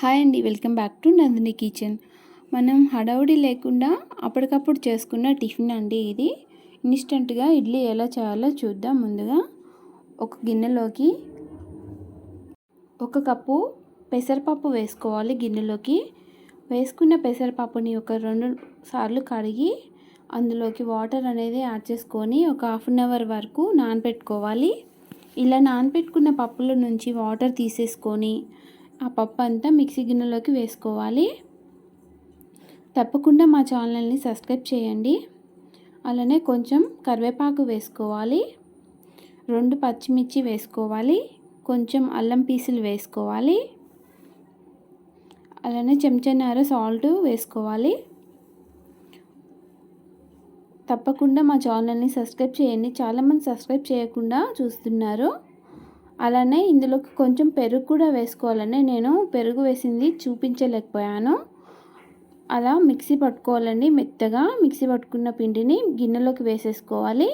Hi అండి welcome back to Nandini kitchen. మనం హడావుడి లేకుండా అప్పటికప్పుడు చేసుకున్న టిఫిన్ అండి ఇది. ఇన్స్టెంట్గా ఇడ్లీ ఎలా చేయాలో చూద్దాం ముందుగా. ఒక గిన్నెలోకి ఒక కప్పు పెసరపప్పు వేసుకోవాలి గిన్నెలోకి. వేసుకున్న పెసరపప్పుని ఒక రెండు సార్లు కడిగి అందులోకి వాటర్ అనేది యాడ్ చేసుకొని ఒక హాఫ్ అన్ అవర్ వరకు నానబెట్టుకోవాలి ఇలా నానబెట్టుకున్న పప్పుల నుంచి వాటర్ తీసేసుకొని ఆ పప్పు అంతా మిక్సీ గిన్నెలోకి వేసుకోవాలి. తప్పకుండా మా ఛానల్ని సబ్స్క్రైబ్ చేయండి. అలానే కొంచెం కరివేపాకు వేసుకోవాలి. రెండు పచ్చిమిర్చి వేసుకోవాలి. కొంచెం అల్లం పీసులు వేసుకోవాలి. అలానే చెంచన్నర సాల్ట్ వేసుకోవాలి. తప్పకుండా మా ఛానల్ని సబ్స్క్రైబ్ చేయండి. చాలామంది సబ్స్క్రైబ్ చేయకుండా చూస్తున్నారు. అలానే ఇందులోకి కొంచెం పెరుగు కూడా వేసుకోవాలని నేను పెరుగు వేసింది చూపించలేకపోయాను. అలా మిక్సీ పట్టుకోవాలండి మెత్తగా. మిక్సీ పట్టుకున్న పిండిని గిన్నెలోకి వేసేసుకోవాలి.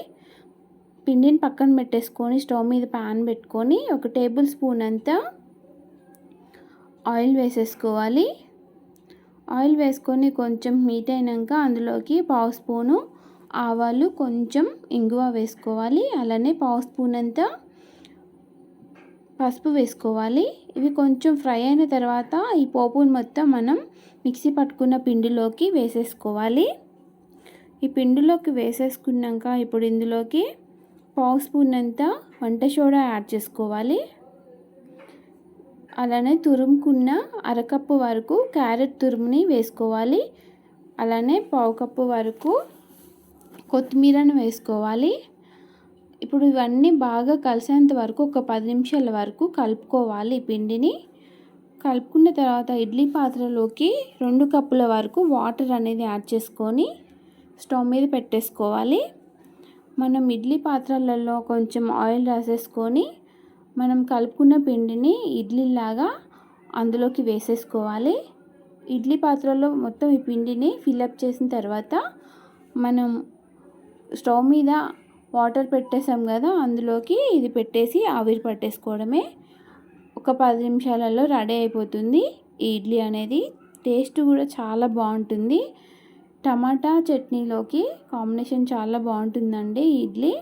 పిండిని పక్కన పెట్టేసుకొని స్టవ్ మీద ప్యాన్ పెట్టుకొని ఒక టేబుల్ స్పూన్ అంతా ఆయిల్ వేసేసుకోవాలి. ఆయిల్ వేసుకొని కొంచెం హీట్ అయినాక అందులోకి పావు స్పూను ఆవాలు కొంచెం ఇంగువ వేసుకోవాలి. అలానే పావు స్పూన్ అంతా పసుపు వేసుకోవాలి. ఇవి కొంచెం ఫ్రై అయిన తర్వాత ఈ పోపుని మొత్తం మనం మిక్సీ పట్టుకున్న పిండిలోకి వేసేసుకోవాలి. ఈ పిండిలోకి వేసేసుకున్నాక ఇప్పుడు ఇందులోకి పావు స్పూన్ అంతా వంట సోడా యాడ్ చేసుకోవాలి. అలానే తురుముకున్న అరకప్పు వరకు క్యారెట్ తురుముని వేసుకోవాలి. అలానే పావు కప్పు వరకు కొత్తిమీరను వేసుకోవాలి. ఇప్పుడు ఇవన్నీ బాగా కలిసేంత వరకు ఒక పది నిమిషాల వరకు కలుపుకోవాలి ఈ పిండిని. కలుపుకున్న తర్వాత ఇడ్లీ పాత్రలోకి రెండు కప్పుల వరకు వాటర్ అనేది యాడ్ చేసుకొని స్టవ్ మీద పెట్టేసుకోవాలి. మనం ఇడ్లీ పాత్రలలో కొంచెం ఆయిల్ రాసేసుకొని మనం కలుపుకున్న పిండిని ఇడ్లీలాగా అందులోకి వేసేసుకోవాలి. ఇడ్లీ పాత్రలో మొత్తం ఈ పిండిని ఫిల్అప్ చేసిన తర్వాత మనం స్టవ్ మీద వాటర్ పెట్టేసాం కదా అందులోకి ఇది పెట్టేసి ఆవిరి పట్టేసుకోవడమే. ఒక పది నిమిషాలలో రెడీ అయిపోతుంది ఈ ఇడ్లీ అనేది. టేస్ట్ కూడా చాలా బాగుంటుంది. టమాటా చట్నీలోకి కాంబినేషన్ చాలా బాగుంటుందండి ఇడ్లీ.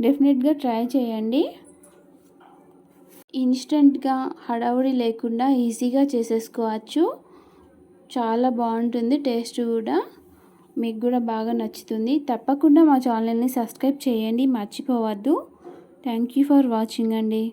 డెఫినెట్గా ట్రై చేయండి. ఇన్స్టెంట్గా హడావుడి లేకుండా ఈజీగా చేసేసుకోవచ్చు. చాలా బాగుంటుంది టేస్ట్ కూడా. మీకు కూడా బాగా నచ్చుతుంది. తప్పకుండా మా ఛానల్ని సబ్స్క్రైబ్ చేయండి. మర్చిపోవద్దు. థ్యాంక్ యూ ఫర్ వాచింగ్ అండి.